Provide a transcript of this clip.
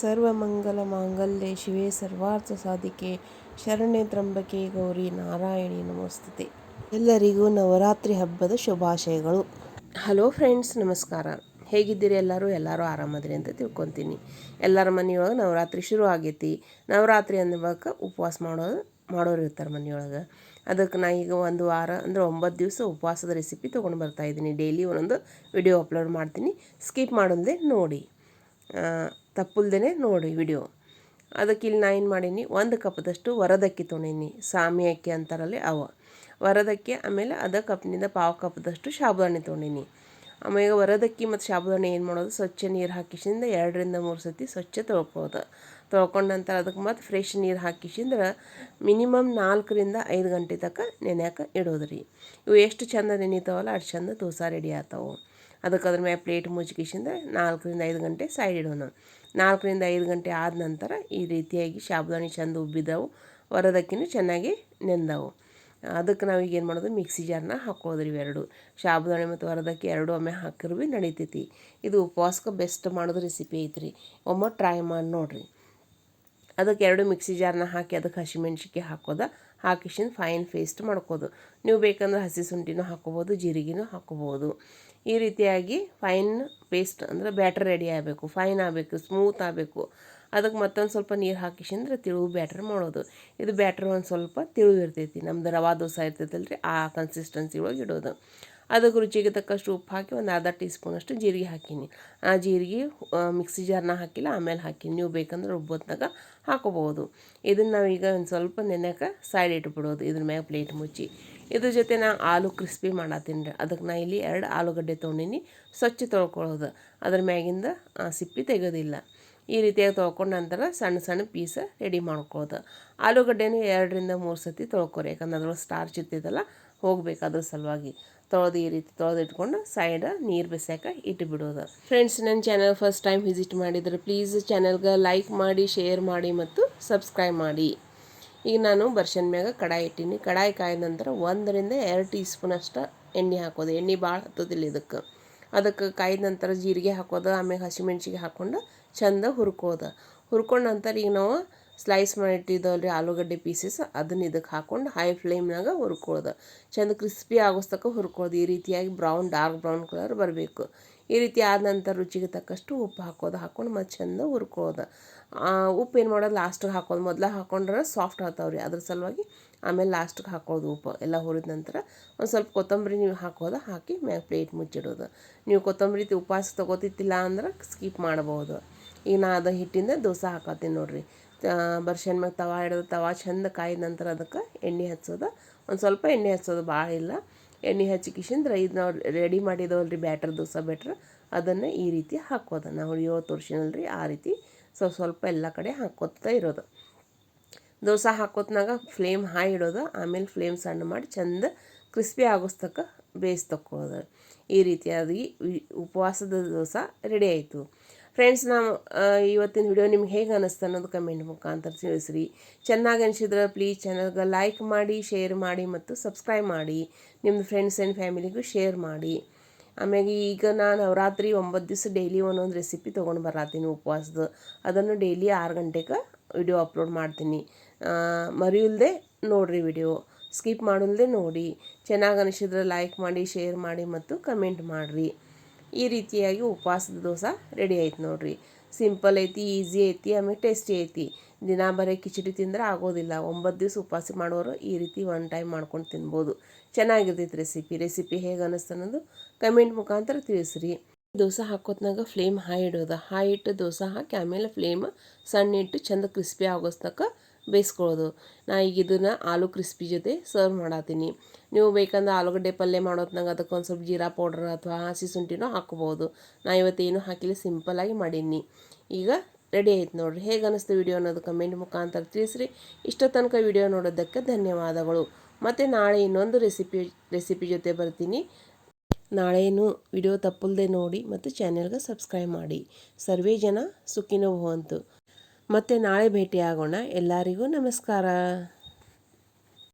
ಸರ್ವಮಂಗಲ ಮಾಂಗಲ್ಯ ಶಿವೆ ಸರ್ವಾರ್ಥ ಸಾಧಿಕೆ ಶರಣ್ಯ ತ್ರಂಬಕೆ ಗೌರಿ ನಾರಾಯಣಿ ನಮಸ್ತುತೆ. ಎಲ್ಲರಿಗೂ ನವರಾತ್ರಿ ಹಬ್ಬದ ಶುಭಾಶಯಗಳು. ಹಲೋ ಫ್ರೆಂಡ್ಸ್, ನಮಸ್ಕಾರ. ಹೇಗಿದ್ದೀರಿ ಎಲ್ಲರೂ? ಎಲ್ಲರೂ ಆರಾಮದ್ರಿ ಅಂತ ತಿಳ್ಕೊತೀನಿ. ಎಲ್ಲರ ಮನೆಯೊಳಗೆ ನವರಾತ್ರಿ ಶುರು ಆಗೈತಿ. ನವರಾತ್ರಿ ಅನ್ನುವಾಗ ಉಪವಾಸ ಮಾಡೋದು, ಮಾಡೋರು ಇರ್ತಾರೆ ಮನೆಯೊಳಗೆ. ಅದಕ್ಕೆ ನಾ ಈಗ ಒಂದು ವಾರ, ಅಂದರೆ ಒಂಬತ್ತು ದಿವಸ ಉಪವಾಸದ ರೆಸಿಪಿ ತೊಗೊಂಡು ಬರ್ತಾ ಇದ್ದೀನಿ. ಡೈಲಿ ಒಂದೊಂದು ವಿಡಿಯೋ ಅಪ್ಲೋಡ್ ಮಾಡ್ತೀನಿ. ಸ್ಕಿಪ್ ಮಾಡೋದೇ ನೋಡಿ. ತಪ್ಪುಲ್ದೇ ನೋಡಿ ವಿಡಿಯೋ. ಅದಕ್ಕೆ ಇಲ್ಲಿ ನಾ ಏನು ಮಾಡೀನಿ, ಒಂದು ಕಪ್ದಷ್ಟು ವರದಕ್ಕಿ ತೊಗೊಂಡೀನಿ ಸಾಮಿ ಅಕ್ಕಿ ಅಂತಾರಲ್ಲಿ ಅವ. ವರದಕ್ಕಿ ಆಮೇಲೆ ಅದ ಕಪ್ನಿಂದ ಪಾವು ಕಪ್ದಷ್ಟು ಸಾಬುದಾಣಿ ತೊಗೊಂಡೀನಿ ಆಮೇಲೆ ವರದಕ್ಕಿ ಮತ್ತು ಶಾಬುದಾಣಿ ಏನು ಮಾಡೋದು, ಸ್ವಚ್ಛ ನೀರು ಹಾಕಿಸಿಂದ ಎರಡರಿಂದ ಮೂರು ಸತಿ ಸ್ವಚ್ಛ ತೊಳ್ಕೋದು ತೊಳ್ಕೊಂಡ ನಂತರ ಅದಕ್ಕೆ ಮತ್ತು ಫ್ರೆಶ್ ನೀರು ಹಾಕಿಸಿಂದ್ರೆ ಮಿನಿಮಮ್ ನಾಲ್ಕರಿಂದ ಐದು ಗಂಟೆ ತನಕ ನೆನೆಯಕ್ಕೆ ಇಡೋದು ರೀ ಇವು ಎಷ್ಟು ಚಂದ ನೆನೀತಾವಲ್ಲ ಅಷ್ಟು ಚಂದ ದೋಸೆ ರೆಡಿ ಆಗ್ತಾವೆ. ಅದಕ್ಕೆ ಅದ್ರ ಮೇಲೆ ಪ್ಲೇಟ್ ಮುಚ್ಚಿಕಿಸಿಂದ ನಾಲ್ಕರಿಂದ ಐದು ಗಂಟೆ ಸೈಡ್ ಇಡೋಣ. ನಾಲ್ಕರಿಂದ ಐದು ಗಂಟೆ ಆದ ನಂತರ ಈ ರೀತಿಯಾಗಿ ಸಾಬುದಾನಿ ಚೆಂದ ಉಬ್ಬಿದವು ವರದಕ್ಕಿನೂ ಚೆನ್ನಾಗಿ ನೆಂದವು. ಅದಕ್ಕೆ ನಾವೀಗ ಏನು ಮಾಡೋದು? ಮಿಕ್ಸಿ ಜಾರ್ನ ಹಾಕೋದ್ರಿ ಇವೆರಡು ಶಾಬುದಾಣಿ ಮತ್ತು ಹೊರದಕ್ಕೆ ಎರಡು ಒಮ್ಮೆ ಹಾಕಿರು ಭೀ ನಡೀತೈತಿ. ಇದು ಉಪವಾಸಕ್ಕೆ ಬೆಸ್ಟ್ ಮಾಡೋದು ರೆಸಿಪಿ ಐತ್ರಿ. ಒಮ್ಮೆ ಟ್ರೈ ಮಾಡಿ ನೋಡಿರಿ. ಅದಕ್ಕೆ ಎರಡು ಮಿಕ್ಸಿ ಜಾರ್ನ ಹಾಕಿ ಅದಕ್ಕೆ ಹಸಿಮೆಣ್ಸಿಕಾಯಿ ಹಾಕೋದ. ಹಾಕಿಸಿಂದ ಫೈನ್ ಪೇಸ್ಟ್ ಮಾಡ್ಕೋದು. ನೀವು ಬೇಕಂದ್ರೆ ಹಸಿ ಶುಂಠಿನೂ ಹಾಕೋಬೋದು ಜೀರಿಗೆನೂ ಹಾಕೋಬೋದು ಈ ರೀತಿಯಾಗಿ ಫೈನ್ ಪೇಸ್ಟ್ ಅಂದ್ರೆ ಬ್ಯಾಟರ್ ರೆಡಿ ಆಗಬೇಕು, ಫೈನ್ ಆಗಬೇಕು, ಸ್ಮೂತ್ ಆಗಬೇಕು. ಅದಕ್ಕೆ ಮತ್ತೊಂದು ಸ್ವಲ್ಪ ನೀರು ಹಾಕಿಸಿಂದ್ರೆ ತಿಳು ಬ್ಯಾಟ್ರ್ ಮಾಡೋದು. ಇದು ಬ್ಯಾಟ್ರ್ ಒಂದು ಸ್ವಲ್ಪ ತಿಳು ಇರ್ತೈತಿ. ನಮ್ದು ರವಾ ದೋಸೆ ಇರ್ತೈತಲ್ಲ ಆ ಕನ್ಸಿಸ್ಟೆನ್ಸಿ ಒಳಗೆ ಇಡೋದು. ಅದಕ್ಕೆ ರುಚಿಗೆ ತಕ್ಕಷ್ಟು ಉಪ್ಪು ಹಾಕಿ ಒಂದು ಅರ್ಧ ಟೀ ಸ್ಪೂನಷ್ಟು ಜೀರಿಗೆ ಹಾಕೀನಿ. ಆ ಜೀರಿಗೆ ಮಿಕ್ಸಿ ಜಾರ್ನ ಹಾಕಿಲ್ಲ, ಆಮೇಲೆ ಹಾಕೀನಿ. ನೀವು ಬೇಕಂದ್ರೆ ರುಬ್ಬೊತ್ನಾಗ ಹಾಕೋಬಹುದು. ಇದನ್ನು ನಾವೀಗ ಒಂದು ಸ್ವಲ್ಪ ನೆನೆಯಕ್ಕೆ ಸೈಡ್ ಇಟ್ಬಿಡೋದು, ಇದ್ರ ಮ್ಯಾಗ ಪ್ಲೇಟ್ ಮುಚ್ಚಿ. ಇದ್ರ ಜೊತೆ ನಾ ಆಲೂ ಕ್ರಿಸ್ಪಿ ಮಾಡತ್ತೀನಿ ರೀ. ಅದಕ್ಕೆ ನಾ ಇಲ್ಲಿ ಎರಡು ಆಲೂಗಡ್ಡೆ ತೊಗೊಂಡಿನಿ ಸ್ವಚ್ಛ ತೊಳ್ಕೊಳ್ಳೋದು. ಅದ್ರ ಮ್ಯಾಗಿಂದ ಸಿಪ್ಪಿ ತೆಗೆಯೋದಿಲ್ಲ ಈ ರೀತಿಯಾಗಿ ತೊಳ್ಕೊಂಡ ನಂತರ ಸಣ್ಣ ಸಣ್ಣ ಪೀಸ ರೆಡಿ ಮಾಡ್ಕೊಳ್ಳೋದು. ಆಲೂಗಡ್ಡೆನೂ ಎರಡರಿಂದ ಮೂರು ಸತಿ ತೊಳ್ಕೊರಿ. ಯಾಕಂದ್ರೆ ಅದ್ರೊಳಗೆ ಸ್ಟಾರ್ಚ್ ಇರ್ತೈತಲ್ಲ ಹೋಗ್ಬೇಕು ಅದ್ರ ಸಲುವಾಗಿ ತೊಳೆದು ಈ ರೀತಿ ತೊಳೆದು ಇಟ್ಕೊಂಡು ಸೈಡ್ ನೀರು ಬಿಸಾಕ ಇಟ್ಟು ಬಿಡೋದು ಫ್ರೆಂಡ್ಸ್ ನನ್ನ ಚಾನಲ್ ಫಸ್ಟ್ ಟೈಮ್ ವಿಸಿಟ್ ಮಾಡಿದರೆ ಪ್ಲೀಸ್ ಚಾನಲ್ಗೆ ಲೈಕ್ ಮಾಡಿ ಶೇರ್ ಮಾಡಿ ಮತ್ತು ಸಬ್ಸ್ಕ್ರೈಬ್ ಮಾಡಿ. ಈಗ ನಾನು ಬರ್ಷನ್ ಮ್ಯಾಗ ಕಡಾಯಿ ಇಟ್ಟೀನಿ. ಕಡಾಯಿ ಕಾಯ್ದ ನಂತರ ಒಂದರಿಂದ ಎರಡು ಟೀ ಸ್ಪೂನ್ ಅಷ್ಟು ಎಣ್ಣೆ ಹಾಕೋದು. ಎಣ್ಣೆ ಭಾಳ ಹತ್ತೋದಿಲ್ಲ ಇದಕ್ಕೆ. ಅದಕ್ಕೆ ಕಾಯ್ದ ನಂತರ ಜೀರಿಗೆ ಹಾಕೋದು ಆಮೇಲೆ ಹಸಿಮೆಣ್ಸಿಗೆ ಹಾಕ್ಕೊಂಡು ಚಂದ ಹುರ್ಕೋದು. ಹುರ್ಕೊಂಡ ನಂತರ ಈಗ ನಾವು ಸ್ಲೈಸ್ ಮಾಡಿ ರೀ ಆಲೂಗಡ್ಡೆ ಪೀಸಸ್, ಅದನ್ನ ಇದಕ್ಕೆ ಹಾಕ್ಕೊಂಡು ಹೈ ಫ್ಲೇಮ್ನಾಗ ಹುರ್ಕೊಳ್ಳೋದು ಚೆಂದ ಕ್ರಿಸ್ಪಿ ಆಗೋಸ್ತಕ್ಕ ಹುರ್ಕೊಳ್ಳೋದು ಈ ರೀತಿಯಾಗಿ ಬ್ರೌನ್ ಡಾರ್ಕ್ ಬ್ರೌನ್ ಕಲರ್ ಬರಬೇಕು. ಈ ರೀತಿ ಆದ ನಂತರ ರುಚಿಗೆ ತಕ್ಕಷ್ಟು ಉಪ್ಪು ಹಾಕೋದು. ಹಾಕ್ಕೊಂಡು ಮತ್ತು ಚೆಂದ ಹುರ್ಕೊಳ್ಳೋದು ಉಪ್ಪು ಏನು ಮಾಡೋದು? ಲಾಸ್ಟಿಗೆ ಹಾಕೋದು. ಮೊದಲು ಹಾಕೊಂಡ್ರೆ ಸಾಫ್ಟ್ ಆಗ್ತಾವ್ರಿ ಅದ್ರ ಸಲುವಾಗಿ ಆಮೇಲೆ ಲಾಸ್ಟಿಗೆ ಹಾಕೋದು ಉಪ್ಪು. ಎಲ್ಲ ಹುರಿದ ನಂತರ ಒಂದು ಸ್ವಲ್ಪ ಕೊತ್ತಂಬರಿ ನೀವು ಹಾಕೋದು. ಹಾಕಿ ಮ್ಯಾಗ ಪ್ಲೇಟ್ ಮುಚ್ಚಿಡೋದು. ನೀವು ಕೊತ್ತಂಬರಿ ಉಪವಾಸ ತೊಗೋತಿತ್ತಿಲ್ಲ ಅಂದ್ರೆ ಸ್ಕಿಪ್ ಮಾಡ್ಬೋದು ಈಗ ನಾ ಅದು ಹಿಟ್ಟಿಂದ ದೋಸೆ ಹಾಕತ್ತೀನಿ ನೋಡಿರಿ. ಬರ್ಷನ್ ಮ್ಯಾಗ ತವಾ ಹಿಡಿದು ತವಾ ಚಂದ ಕಾಯಿದ ನಂತರ ಅದಕ್ಕೆ ಎಣ್ಣೆ ಹಚ್ಚೋದು. ಒಂದು ಸ್ವಲ್ಪ ಎಣ್ಣೆ ಹಚ್ಚೋದು ಭಾಳ ಇಲ್ಲ. ಎಣ್ಣೆ ಹಚ್ಚಿ ಕಿಶಿಂದ್ರೆ ಇದು ನಾವು ರೆಡಿ ಮಾಡಿದವಲ್ರಿ ಬ್ಯಾಟ್ರ್ ದೋಸೆ ಬ್ಯಾಟ್ರ್ ಅದನ್ನು ಈ ರೀತಿ ಹಾಕೋದು. ನಾವು ಇವತ್ತು ತೋರಿಸಿನಲ್ರಿ ಆ ರೀತಿ ಸ್ವಲ್ಪ ಸ್ವಲ್ಪ ಎಲ್ಲ ಕಡೆ ಹಾಕೋತಾ ಇರೋದು. ದೋಸೆ ಹಾಕೋತ್ನಾಗ ಫ್ಲೇಮ್ ಹೈ ಇಡೋದು. ಆಮೇಲೆ ಫ್ಲೇಮ್ ಸಣ್ಣ ಮಾಡಿ ಚಂದ ಕ್ರಿಸ್ಪಿ ಆಗೋಸ್ತಕ್ಕ ಬೇಯಿಸ್ತಕ್ಕೋದು ಈ ರೀತಿಯಾಗಿ ಉಪವಾಸದ ದೋಸೆ ರೆಡಿ ಆಯಿತು. ಫ್ರೆಂಡ್ಸ್ ನಾವು ಇವತ್ತಿನ ವಿಡಿಯೋ ನಿಮ್ಗೆ ಹೇಗೆ ಅನ್ನಿಸ್ತು ಅನ್ನೋದು ಕಮೆಂಟ್ ಮುಖಾಂತರ ತಿಳಿಸ್ರಿ. ಚೆನ್ನಾಗಿ ಅನಿಸಿದ್ರೆ ಪ್ಲೀಸ್ ಚಾನಲ್ಗೆ ಲೈಕ್ ಮಾಡಿ ಶೇರ್ ಮಾಡಿ ಮತ್ತು ಸಬ್ಸ್ಕ್ರೈಬ್ ಮಾಡಿ. ನಿಮ್ಮದು ಫ್ರೆಂಡ್ಸ್ ಆ್ಯಂಡ್ ಫ್ಯಾಮಿಲಿಗೂ ಶೇರ್ ಮಾಡಿ. ಆಮ್ಯಾಗೆ ಈಗ ನಾನು ನವರಾತ್ರಿ ಒಂಬತ್ತು ದಿವಸ ಡೈಲಿ ಒಂದೊಂದು ರೆಸಿಪಿ ತೊಗೊಂಡು ಬರತ್ತೀನಿ ಉಪವಾಸದ. ಅದನ್ನು ಡೈಲಿ ಆರು ಗಂಟೆಗೆ ವಿಡಿಯೋ ಅಪ್ಲೋಡ್ ಮಾಡ್ತೀನಿ. ಮರೆಯಲ್ದೆ ನೋಡಿರಿ ವಿಡಿಯೋ ಸ್ಕಿಪ್ ಮಾಡಲ್ದೆ ನೋಡಿ. ಚೆನ್ನಾಗಿ ಅನಿಸಿದ್ರೆ ಲೈಕ್ ಮಾಡಿ ಶೇರ್ ಮಾಡಿ ಮತ್ತು ಕಮೆಂಟ್ ಮಾಡಿರಿ. ಈ ರೀತಿಯಾಗಿ ಉಪವಾಸದ ದೋಸೆ ರೆಡಿ ಆಯ್ತು ನೋಡಿರಿ. ಸಿಂಪಲ್ ಐತಿ ಈಸಿ ಐತಿ, ಆಮೇಲೆ ಟೇಸ್ಟಿ ಐತಿ. ದಿನ ಬರೀ ಕಿಚಡಿ ತಿಂದ್ರೆ ಆಗೋದಿಲ್ಲ. ಒಂಬತ್ತು ದಿವಸ ಉಪವಾಸ ಮಾಡೋರು ಈ ರೀತಿ ಒನ್ ಟೈಮ್ ಮಾಡ್ಕೊಂಡು ತಿನ್ಬೋದು. ಚೆನ್ನಾಗಿರ್ತೈತಿ ರೆಸಿಪಿ ರೆಸಿಪಿ ಹೇಗೆ ಅನ್ನಿಸ್ತನ್ನೋದು ಕಮೆಂಟ್ ಮುಖಾಂತರ ತಿಳಿಸ್ರಿ. ದೋಸೆ ಹಾಕೋತ್ನಾಗ ಫ್ಲೇಮ್ ಹಾಯ್ ಇಡೋದು. ಹಾಯ್ ದೋಸೆ ಹಾಕಿ ಆಮೇಲೆ ಫ್ಲೇಮ್ ಸಣ್ಣ ಇಟ್ಟು ಚಂದ ಕ್ರಿಸ್ಪಿ ಆಗೋಸ್ತಕ್ಕ ಬೇಯಿಸ್ಕೊಳ್ಳೋದು. ನಾ ಈಗ ಇದನ್ನು ಆಲೂ ಕ್ರಿಸ್ಪಿ ಜೊತೆ ಸರ್ವ್ ಮಾಡತ್ತೀನಿ ನೀವು ಬೇಕಂದ್ರೆ ಆಲೂಗಡ್ಡೆ ಪಲ್ಯ ಮಾಡೋತ್ನಾಗ ಅದಕ್ಕೆ ಒಂದು ಸ್ವಲ್ಪ ಜೀರಾ ಪೌಡ್ರ್ ಅಥವಾ ಹಸಿ ಶುಂಠಿನೂ ಹಾಕ್ಕೋಬೋದು ನಾ ಇವತ್ತೇನು ಹಾಕಿಲ್ಲ ಸಿಂಪಲ್ಲಾಗಿ ಮಾಡೀನಿ. ಈಗ ರೆಡಿ ಆಯ್ತು ನೋಡಿರಿ. ಹೇಗೆ ಅನ್ನಿಸ್ತು ವಿಡಿಯೋ ಅನ್ನೋದು ಕಮೆಂಟ್ ಮುಖಾಂತರ ತಿಳಿಸ್ರಿ. ಇಷ್ಟ ತನಕ ವಿಡಿಯೋ ನೋಡೋದಕ್ಕೆ ಧನ್ಯವಾದಗಳು. ಮತ್ತು ನಾಳೆ ಇನ್ನೊಂದು ರೆಸಿಪಿ ರೆಸಿಪಿ ಜೊತೆ ಬರ್ತೀನಿ. ನಾಳೆಯೂ ವಿಡಿಯೋ ತಪ್ಪಲ್ದೆ ನೋಡಿ ಮತ್ತು ಚಾನೆಲ್ಗೆ ಸಬ್ಸ್ಕ್ರೈಬ್ ಮಾಡಿ. ಸರ್ವೇ ಜನ ಸುಖಿನೋ ಭವಂತು. ಮತ್ತು ನಾಳೆ ಭೇಟಿಯಾಗೋಣ. ಎಲ್ಲರಿಗೂ ನಮಸ್ಕಾರ.